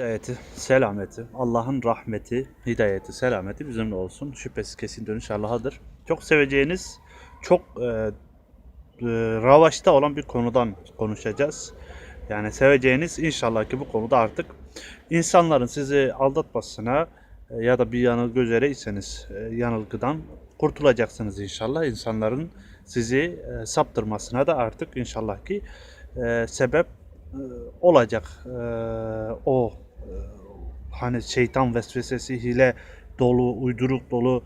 Hidayeti, selameti, Allah'ın rahmeti, hidayeti, selameti bizimle olsun. Şüphesiz kesin dönüş Allah'adır. Çok seveceğiniz, çok e, e, ravaşta olan bir konudan konuşacağız. Yani seveceğiniz inşallah ki bu konuda artık insanların sizi aldatmasına e, ya da bir yanılgı üzereyseniz e, yanılgıdan kurtulacaksınız inşallah. İnsanların sizi e, saptırmasına da artık inşallah ki e, sebep e, olacak e, o hani şeytan vesvesesi hile dolu uyduruk dolu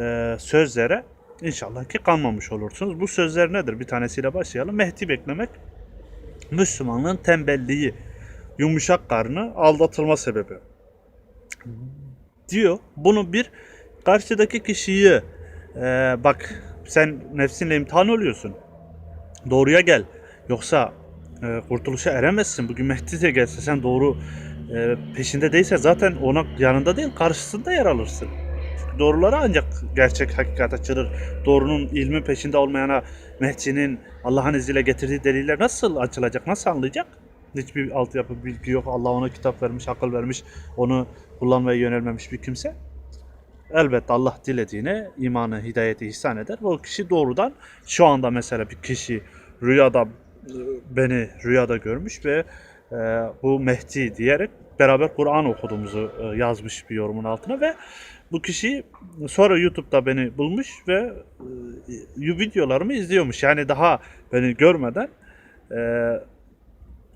e, sözlere inşallah ki kanmamış olursunuz. Bu sözler nedir? Bir tanesiyle başlayalım. Mehdi beklemek Müslümanlığın tembelliği, yumuşak karnı, aldatılma sebebi diyor. Bunu bir karşıdaki kişiyi e, bak sen nefsinle imtihan oluyorsun. Doğruya gel. Yoksa e, kurtuluşa eremezsin. Bugün Mehdi de gelse sen doğru e, peşinde değilse zaten ona yanında değil karşısında yer alırsın. Çünkü doğruları ancak gerçek hakikat açılır. Doğrunun ilmi peşinde olmayana Mehdi'nin Allah'ın izniyle getirdiği deliller nasıl açılacak, nasıl anlayacak? Hiçbir altyapı bilgi yok. Allah ona kitap vermiş, akıl vermiş. Onu kullanmaya yönelmemiş bir kimse. Elbette Allah dilediğine imanı, hidayeti ihsan eder. O kişi doğrudan şu anda mesela bir kişi rüyada beni rüyada görmüş ve e, bu Mehdi diyerek beraber Kur'an okuduğumuzu e, yazmış bir yorumun altına ve bu kişi sonra YouTube'da beni bulmuş ve e, videolarımı izliyormuş. Yani daha beni görmeden e,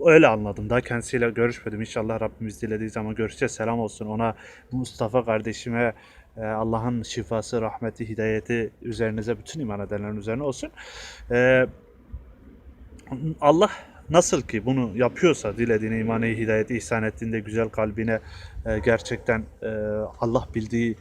öyle anladım. Daha kendisiyle görüşmedim. İnşallah Rabbimiz dilediği zaman görüşeceğiz. Selam olsun ona, Mustafa kardeşime, e, Allah'ın şifası, rahmeti, hidayeti üzerinize, bütün iman edenlerin üzerine olsun. E, Allah nasıl ki bunu yapıyorsa, dilediğine imanı, hidayeti ihsan ettiğinde güzel kalbine e, gerçekten e, Allah bildiği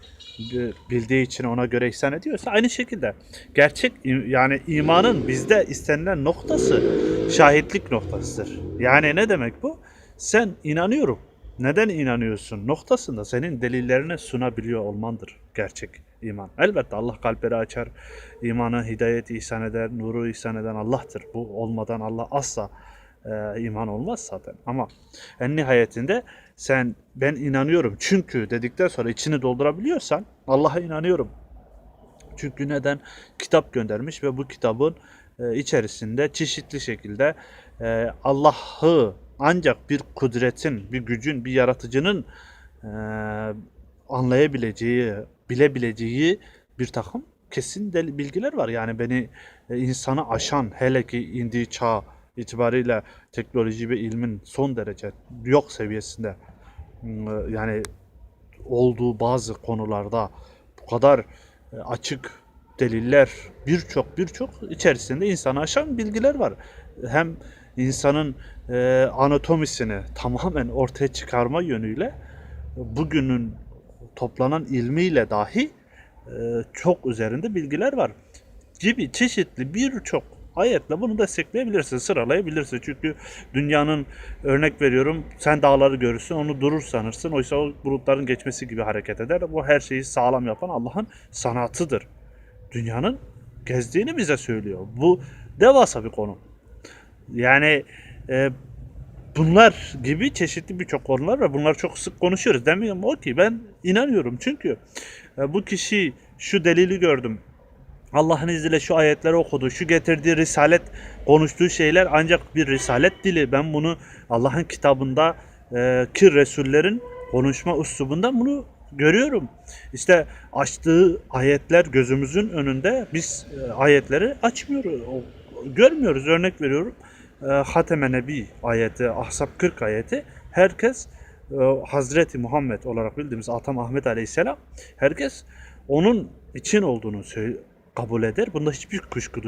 bildiği için ona göre ihsan ediyorsa aynı şekilde gerçek yani imanın bizde istenilen noktası şahitlik noktasıdır. Yani ne demek bu? Sen inanıyorum. Neden inanıyorsun? Noktasında senin delillerini sunabiliyor olmandır gerçek iman. Elbette Allah kalpleri açar, imanı, hidayeti ihsan eder, nuru ihsan eden Allah'tır. Bu olmadan Allah asla e, iman olmaz zaten. Ama en nihayetinde sen ben inanıyorum çünkü dedikten sonra içini doldurabiliyorsan Allah'a inanıyorum. Çünkü neden? Kitap göndermiş ve bu kitabın e, içerisinde çeşitli şekilde e, Allah'ı ancak bir kudretin, bir gücün, bir yaratıcının e, anlayabileceği, bilebileceği bir takım kesin del- bilgiler var. Yani beni e, insanı aşan, hele ki indiği çağ itibariyle teknoloji ve ilmin son derece yok seviyesinde m, yani olduğu bazı konularda bu kadar e, açık deliller birçok birçok içerisinde insanı aşan bilgiler var. Hem insanın e, anatomisini tamamen ortaya çıkarma yönüyle bugünün toplanan ilmiyle dahi e, çok üzerinde bilgiler var. Gibi çeşitli birçok ayetle bunu destekleyebilirsin, sıralayabilirsin. Çünkü dünyanın örnek veriyorum sen dağları görürsün onu durur sanırsın. Oysa o bulutların geçmesi gibi hareket eder. Bu her şeyi sağlam yapan Allah'ın sanatıdır. Dünyanın gezdiğini bize söylüyor. Bu devasa bir konu. Yani e, bunlar gibi çeşitli birçok konular var. Bunlar çok sık konuşuyoruz. Demiyorum o ki ben inanıyorum. Çünkü e, bu kişi şu delili gördüm. Allah'ın izniyle şu ayetleri okudu. Şu getirdiği risalet konuştuğu şeyler ancak bir risalet dili. Ben bunu Allah'ın kitabında e, ki Resullerin konuşma üslubunda bunu görüyorum. İşte açtığı ayetler gözümüzün önünde biz e, ayetleri açmıyoruz. Görmüyoruz. Örnek veriyorum. E, Hateme Nebi ayeti, Ahzab 40 ayeti herkes e, Hazreti Muhammed olarak bildiğimiz Atam Ahmet Aleyhisselam herkes onun için olduğunu kabul eder. Bunda hiçbir kuşku